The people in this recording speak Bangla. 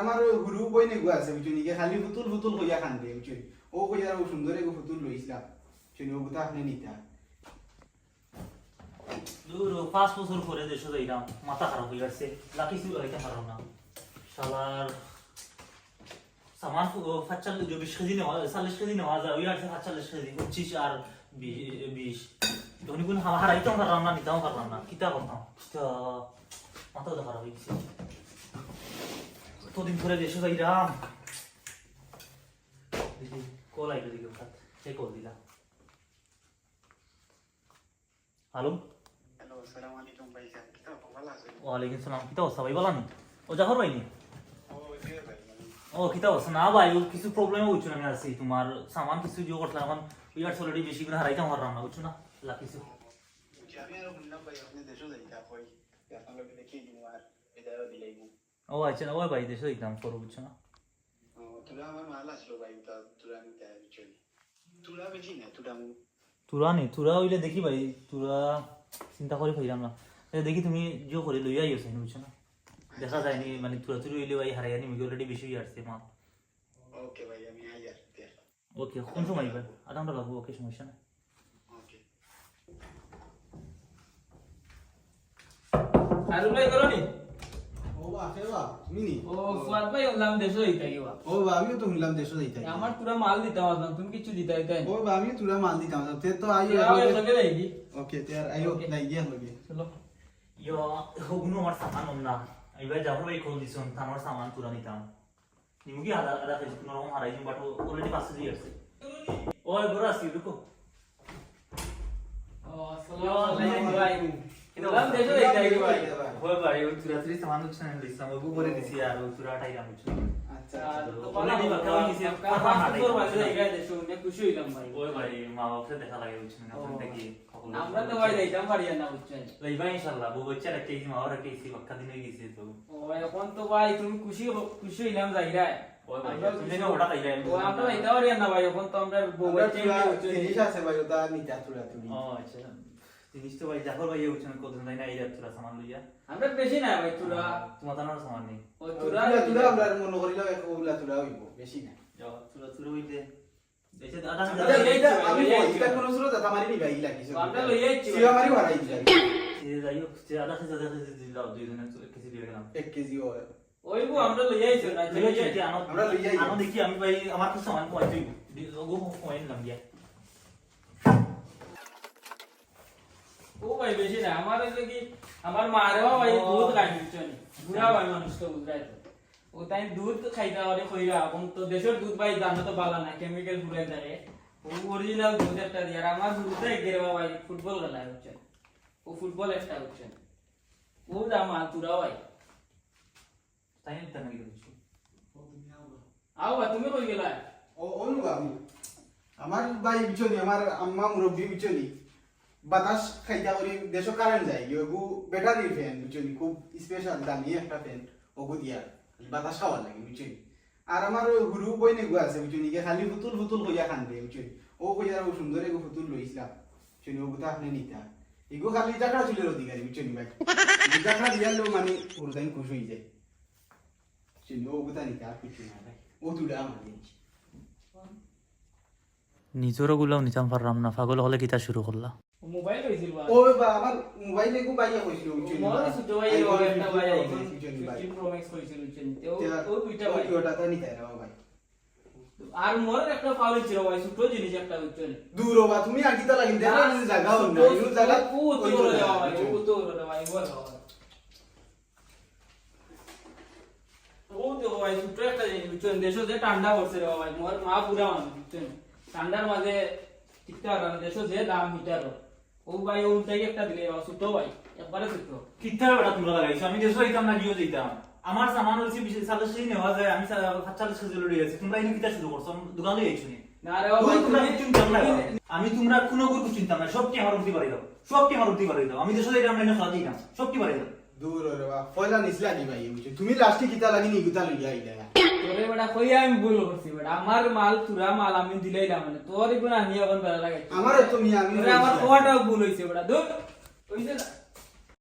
আমার হুরু বই আছে বুঝছ নিকে খালি ফুতুল ফুতুল কইয়া খান দে বুঝছ ও কইয়া ও সুন্দর ফুতুল লইছিলাম বুঝছ ও নিতা দূর পাঁচ বছর পরে দেশে যাইলাম মাথা খারাপ হয়ে যাচ্ছে লাকি ছিল হইতে পারলাম না শালার সামান বিশ কেজি নেওয়া চল্লিশ কেজি নেওয়া যায় ওই কেজি পঁচিশ আর বিশ। ধনী কোনো হারাইতেও পারলাম না নিতেও পারলাম না, কিতা করতাম কিতা মাথা তো খারাপ হয়ে গেছে। কতদিন ধরে দেশে যাইলাম দিদি কল আইলো দিকে হঠাৎ। সে কল দিলাম হ্যালো ওয়ালাইকুম সালাম কিতা অবস্থা ভাই বলানি। ও ভাই নি? ও ভাই ও কিতা অবস্থা? না ভাই ও কিছু প্রবলেম হচ্ছে আমি আছি। তোমার সামান কিছু জিও করতে এখন ইয়ার অলরেডি বেশি করে হারাইতে পারলাম না বুঝছ না? লা কিছু। আমি আর শুনলাম ভাই আপনি দেশও যাইতা কই। আপনার লোকে দেখি দিন আর বিদায় দিলাই মু। ও আচ্ছা না ও ভাই দেশে দিতাম করো বুঝছ না তুরা নি তুরা হইলে দেখি ভাই তুরা চিন্তা করে পাইলাম না দেখি তুমি জিও করে লইয়া আইছো বুঝছ না দেখা যায়নি মানে তুরা তুরি হইলে ভাই হারাই আনি অলরেডি বেশি হয়ে আসছে মা ওকে ভাই আমি আই ওকে কোন সময় ভাই আধা ঘণ্টা লাগবো ওকে সমস্যা না ওকে আর ভাই করো নি কে বা তুমি নি ও ফুয়াদ ভাই বললাম দেশে হইতা গিয়া ও বা আমিও তো শুনলাম দেশ যাইতা আমার পুরা মাল দিতে পারলাম তুমি কিছু দিতে হইতা ও বা আমিও তুরা মাল দিতাম তে তো আইও লগে যাইবি ওকে তে আর আইও Okay. লগে চলো। ইয় হগুনো আমার সামান না। এবার যাব ভাই কল দিছন আমার সামান তুরা নিতাম। নিমুকি কোনো রকম হারাই দিম বাট অলরেডি পাঁচশো দিয়ে আসছে ওই ও আসসালামু আলাইকুম। বুঝছ আচ্ছা দেশে উনি খুশি হইলাম ভাই। ওই ভাই মা বাপরে দেখা লাগে বুঝছ না আপনার দেখি খবর আমরা তো ভাই না এখন তো ভাই তুমি খুশি খুশি হইলাম যাইরায় ওই আমরা তুমি না হঠাৎ আইলা ও আমরা যাইতে পারি না ভাই এখন তো আমরা বউ আমরা বাচ্চা তুরা বুঝছেন জিনিস আছে ভাই ওটা নিতা তুরি ও আচ্ছা। জিনিস তো ভাই জাফর ভাই বুঝছ না কতদিন যাই না এই তুরা সামান লইয়া। আমরা বেশি না ভাই তুরা তোমার তানোর সামান নেই। ও তুরা তুরা তুরা আমরা মনে করিলাম এক ওগুলা তুরা হইব। বেশি না। যাও তুরা তুরা হইতে। আমরা আমরা আমরা আমরা দেখি আমি ভাই আমার তো সামান তুই গো কয়েন লাম গিয়া ও ভাই বেশি না। আমার হইল কি আমার মারেও ভাই দুধ খাই দিচ্ছেন বুড়া ভাই মানুষ তো বুঝাই তো ও তাই দুধ খাইতে পারে কইরা এখন তো দেশের দুধ ভাই জানো তো ভালো না কেমিক্যাল ফুলে থাকে ও অরিজিনাল দুধ একটা দিয়ে আর আমার দুধটা এগেরে ভাই ফুটবল খেলা হচ্ছে। ও ফুটবল একটা হচ্ছে। ও জামা তুরা ভাই। তাই নিতে নাকি বুঝছ আও ভাই তুমি কই গেলা? ও অনু আমি আমার ভাই বিচনি আমার আম্মা মুরব্বি বিচনি। বাতাস খাইতা করি দেশ কারেন্ট যায় ইগু ব্যাটারি ফ্যান বিচনি খুব স্পেশাল দামি একটা ফ্যান ওগু দিয়া। বাতাস খাওয়ার লাগে বিচনি আর আমার হুরু বই নেগু আছে বিচনি কে খালি ফুতুল ফুতুল কইয়া খান দে বিচনি ও কইয়া ও সুন্দর এগু ফুতুল লইছিলাম। বিচনি ওগুতা আপনি নিতা। ইগু খালি জাকড়া চুলের অধিকারী বিচনি ভাই জাকড়া দিয়ালেও মানে পুরোটাই খুশ হয়ে যায়। বিচনি ওগুতা নিতা, আর কিছু না, ভাই। ও তুলে আমার জিনিস নিতাম পারলাম না, পাগল হলে কিতা শুরু করলা? মোবাইল হইছিল ভাই ও বা আমার মোবাইলে কো বাইয়া কইছিল উচিত মোর ছোট ভাই iPhone একটা ভাই 15 আইছিল উচিত ভাই 15 প্রো ম্যাক্স কইছিল উচ্ছেন তো তেরা- ও দুইটা ভাই। ওই ওটা তো নিতে রাও ভাই। আর মোর একটা ফাউল ছিল ভাই ছোট জিনিস একটা উচ্ছেন দূর বা তুমি আকিতা লাগি দেখো না জায়গা হল না ইউ জায়গা ও তো ওরে ভাই ও তো ওরে ভাই বল ও তো ভাই ছোট একটা জিনিস উচ্ছেন দেশে যে ঠান্ডা পড়ছে রে ভাই মোর মা পুরা ঠান্ডার মাঝে পারে যে দাম হিটার ও ভাই ও উল্টাই একটা দিলে ভাই ছোট ভাই একবারে ছোট কিতা বেটা তোমরা লাগাইছো আমি না দিতাম আমার সামান হচ্ছে বিশেষ চালিশ কেজি নেওয়া যায় আমি সাতচল্লিশ কেজি লড়ে গেছি। তোমরা এনে কিতা শুরু করছ? দোকানে যাইছো নি? আমি তোমরা কোনো কিছু চিন্তা না সবকে আমার উঠতে পারি দাও। সবটি আমার উঠতে পারি দাও। আমি দেশে আমরা না খেলা না। সবটি পারি দাও। দূর রে বা ফয়লা নিসলা নি ভাই বুঝছ তুমি লাস্টে কিতা লাগি নি গুতা লইয়া আইলা তোরে বেটা কই আমি ভুল করছি আমার মাল তুরা মাল আমি দিলাইলাম মানে। তোর ইগুন আনি এখন বেলা লাগে। আমার তো আমি আমার কোয়াটাও ভুল হইছে বেটা। দূর হইছে না।